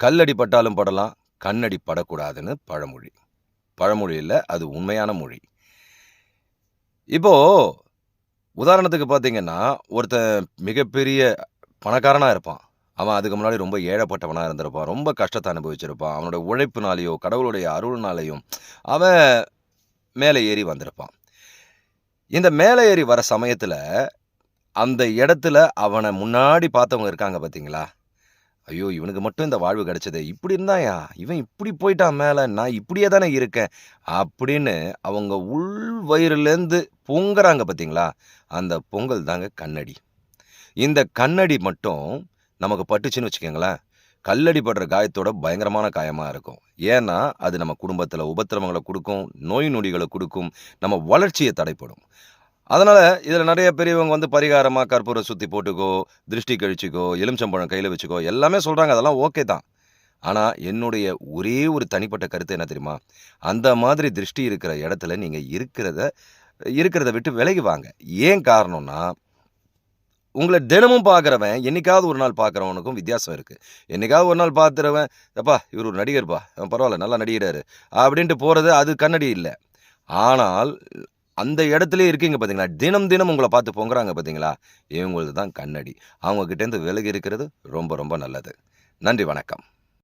கல்லடி பட்டாலும் படலாம் கண்ணடி படக்கூடாதுன்னு பழமொழி. பழமொழி இல்லை அது உண்மையான மொழி. இப்போ உதாரணத்துக்கு பார்த்தீங்கன்னா ஒருத்தன் மிகப்பெரிய பணக்காரனாக இருப்பான். அவன் அதுக்கு முன்னாடி ரொம்ப ஏழைப்பட்டவனாக இருந்திருப்பான். ரொம்ப கஷ்டத்தை அனுபவிச்சிருப்பான். அவனோட உழைப்புனாலேயோ கடவுளுடைய அருள்னாலேயும் அவன் மேலே ஏறி வந்திருப்பான். இந்த மேலே ஏறி வர சமயத்தில் அந்த இடத்துல அவனை முன்னாடி பார்த்தவங்க இருக்காங்க பார்த்தீங்களா ஐயோ இவனுக்கு மட்டும் இந்த வாழ்வு கிடைச்சது. இப்படி இருந்தாயா? இவன் இப்படி போயிட்டான் மேலே. நான் இப்படியே தானே இருக்கேன். அப்படின்னு அவங்க உள் வயிறுலேருந்து பொங்குறாங்க பார்த்தீங்களா அந்த பொங்கல் தாங்க கண்ணடி. இந்த கண்ணடி மட்டும் நமக்கு பட்டுச்சுன்னு வச்சுக்கோங்களேன். கல்லடி படுற காயத்தோட பயங்கரமான காயமாக இருக்கும். ஏன்னா அது நம்ம குடும்பத்தில் உபத்திரவங்களை கொடுக்கும் நோய் நொடிகளை கொடுக்கும் நம்ம வளர்ச்சியை தடைப்படும். அதனால் இதில் நிறைய பெரியவங்க வந்து பரிகாரமாக கற்பூரம் சுற்றி போட்டுக்கோ திருஷ்டி கழிச்சிக்கோ எலுமிச்சம்பழம் கையில் வச்சுக்கோ எல்லாமே சொல்கிறாங்க அதெல்லாம் ஓகே தான். ஆனால் என்னுடைய ஒரே ஒரு தனிப்பட்ட கருத்து என்ன தெரியுமா? அந்த மாதிரி திருஷ்டி இருக்கிற இடத்துல நீங்கள் இருக்கிறத இருக்கிறத விட்டு விலகி வாங்க. ஏன் காரணம்னா உங்களை தினமும் பார்க்குறவன் என்னைக்காவது ஒரு நாள் பார்க்குறவனுக்கும் வித்தியாசம் இருக்குது என்னைக்காவது ஒரு நாள் பார்த்துறவன் அப்பா இவர் ஒரு நடிகர்ப்பா அவன் பரவாயில்ல நல்லா நடிகிறாரு அப்படின்ட்டு போகிறது அது கண்ணடி இல்லை. ஆனால் அந்த இடத்துல இருக்கீங்க பார்த்தீங்களா தினம் தினம் உங்களை பார்த்து பொங்குறாங்க பார்த்தீங்களா இவங்களது தான் கண்ணடி. அவங்கக்கிட்டேருந்து விலகி இருக்கிறது ரொம்ப ரொம்ப நல்லது. நன்றி வணக்கம்.